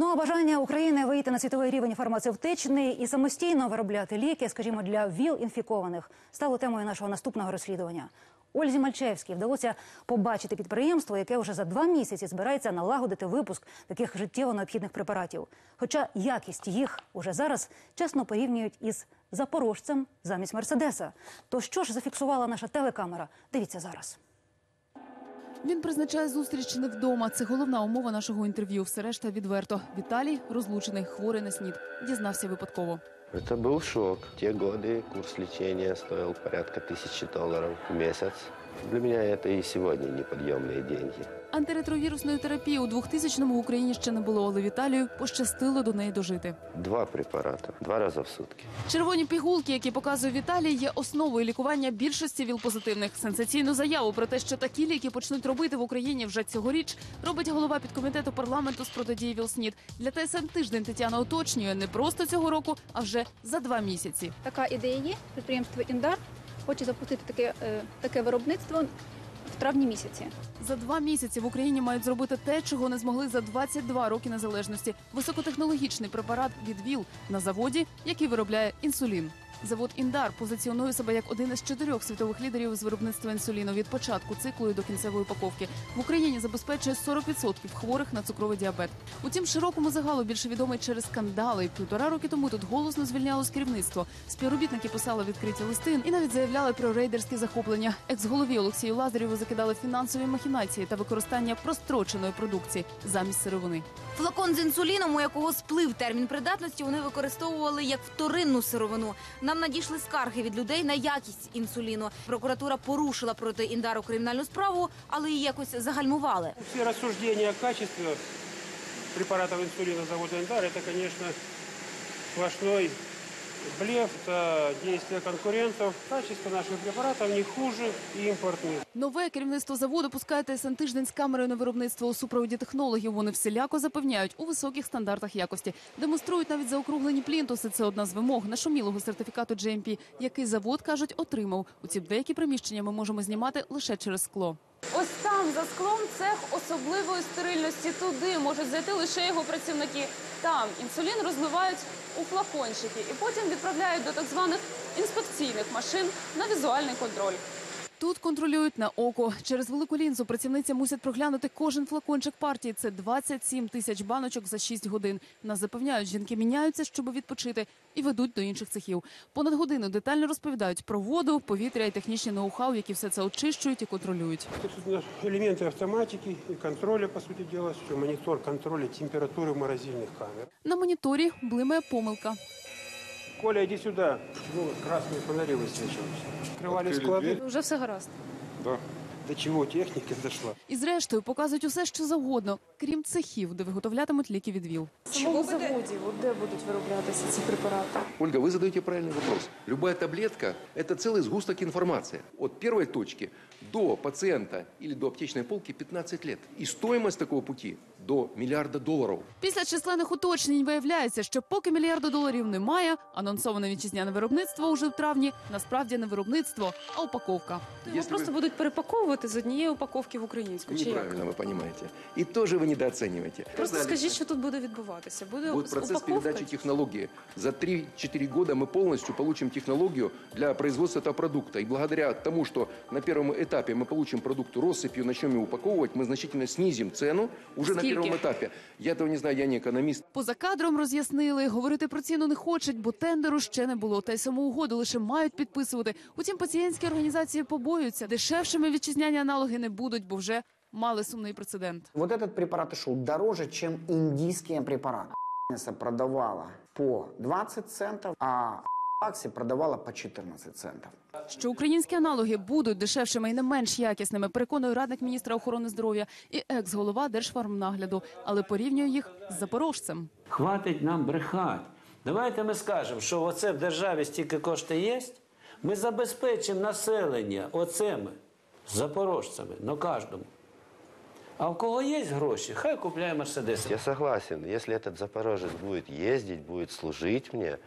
Ну а бажання України вийти на світовий рівень фармацевтичний і самостійно виробляти ліки, скажімо, для ВІЛ-інфікованих, стало темою нашого наступного розслідування. Ользі Мальчевській вдалося побачити підприємство, яке вже за два місяці збирається налагодити випуск таких життєво необхідних препаратів. Хоча якість їх уже зараз чесно порівнюють із запорожцем замість мерседеса. То що ж зафіксувала наша телекамера? Дивіться зараз. Він призначає зустріч не вдома. Це головна умова нашого інтерв'ю. Все решта відверто. Віталій розлучений, хворий на снід. Дізнався випадково. Это был шок. В те годы курс лечения стоил порядка тысячи долларов в месяц. Для меня это и сегодня неподъемные деньги. Антиретровірусної терапії у 2000-му в Україні ще не було, але Віталію пощастило до неї дожити. Два препарата, два раза в сутки. Червоні пігулки, які показує Віталій, є основою лікування більшості ВІЛ-позитивних. Сенсаційну заяву про те, що такі ліки почнуть робити в Україні вже цьогоріч, робить голова підкомітету парламенту з протидії ВІЛ-СНІД. Для ТСН тиждень Тетяна уточнює не просто цього року, а вже за два місяці. Така ідея є. Підприємство Індар хоче запустити таке, е, таке виробництво травні місяці. За два місяці в Україні мають зробити те, чого не змогли за 22 роки незалежності. Високотехнологічний препарат від ВІЛ на заводі, який виробляє інсулін. Завод Індар позиціонує себе як один із чотирьох світових лідерів з виробництва інсуліну від початку циклу і до кінцевої упаковки. В Україні забезпечує 40% хворих на цукровий діабет. Утім, широкому загалу більше відомий через скандали. Півтора роки тому тут голосно звільнялось керівництво. Співробітники писали відкриті листи і навіть заявляли про рейдерські захоплення. Екс-голові Олексію Лазарєву закидали фінансові махінації та використання простроченої продукції замість сировини. Флакон з інсуліном, у якого сплив термін придатності, вони використовували як вторинну сировину. Нам надійшли скарги від людей на якість інсуліну. Прокуратура порушила проти Індару кримінальну справу, але її якось загальмували. Всі розсуждення о качестве інсуліну заводу індар це, звісно, сплошной блеф, это действие конкурентов. Качество наших препаратов не хуже импортных. Нове керівництво заводу пускає ТСН тиждень з камерою на виробництво у супроводі технологів. Вони всіляко запевняють у високих стандартах якості. Демонструють навіть заокруглені плінтуси. Це одна з вимог нашумілого сертифікату GMP, який завод кажуть отримав. Утім, деякі приміщення ми можемо знімати лише через скло. Ось там за склом цех особливої стерильності. Туди можуть зайти лише його працівники. Там інсулін розливають у флакончики і потім відправляють до так званих інспекційних машин на візуальний контроль. Тут контролюють на око. Через велику лінзу працівниці мусять проглянути кожен флакончик партії. Це 27 тисяч баночок за 6 годин. Нас запевняють, жінки міняються, щоб відпочити, і ведуть до інших цехів. Понад годину детально розповідають про воду, повітря і технічні ноу-хау, які все це очищують і контролюють. Тут у нас элементы автоматики и контроля, по сути дела, все, монитор контроля температуры морозильных камер. На моніторі блимає помилка. Коля, иди сюда. Почему вот красные фонари высвечиваются? Открывали склады. Вже все гаразд. До чего техника дошла? І зрештою показують усе, що завгодно, крім цехів, де виготовлятимуть ліки від ВІЛ. В самому заводі, от де будуть вироблятися ці препарати? Ольга, вы задаете правильный вопрос. Любая таблетка – это целый сгусток информации. От первой точки до пациента или до аптечной полки 15 лет. И стоимость такого пути до миллиарда долларов. Після численних уточнень виявляється, що поки мільярду доларів немає, анонсоване вітчизняне виробництво уже в травні насправді не виробництво, а упаковка. Його Если просто вы- будуть переpaковувати з однієї упаковки в українську. Чи як? Неправильно вы понимаете. И тоже вы недооцениваете. Просто Сказали, скажіть, що тут буде відбуватися. Буде Будет з процесс упаковкою? передачи технологии. За 3-4 года мы полностью получим технологию для производства этого продукта. И благодаря тому, что на первом этапе мы получим продукт россыпью, начнем его упаковывать, мы значительно снизим цену уже на Скільки? первом этапе. Я этого не знаю, я не экономист. Поза кадром роз'яснили, говорити про ціну не хочуть, бо тендеру ще не було. Та й саму угоду лише мають підписувати. Утім, пацієнтські організації побоюються. Дешевшими вітчизняні аналоги не будуть, бо вже мали сумний прецедент. Вот этот препарат шел дороже, чем индийские препараты. продавала по 20 центов, а Аксі продавала по 14 центов. Що українські аналоги будуть дешевшими і не менш якісними, переконує радник міністра охорони здоров'я і екс-голова Держфармнагляду, але порівнює їх з запорожцем. Хватить нам брехати. Давайте ми скажемо, що оце в державі стільки коштів є. Ми забезпечимо населення оцими запорожцями, на кожному. А в кого є гроші, хай купляє Мерседес. Я согласен, если этот запорожец будет ездить, будет служить мне,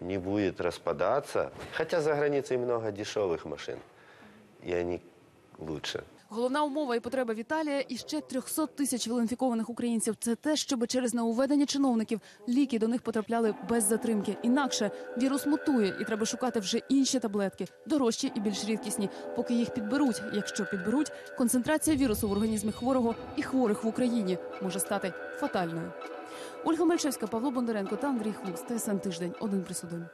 не будет распадаться, хотя за границей много дешевых машин, и они лучше. Головна умова і потреба Віталія і ще 300 тисяч вілінфікованих українців. Це те, щоб через неуведення чиновників ліки до них потрапляли без затримки. Інакше вірус мутує, і треба шукати вже інші таблетки, дорожчі і більш рідкісні. Поки їх підберуть. Якщо підберуть, концентрація вірусу в організмі хворого і хворих в Україні може стати фатальною. Ольга Мальчевська, Павло Бондаренко та Андрій Хлус. ТСН тиждень. Один плюс один.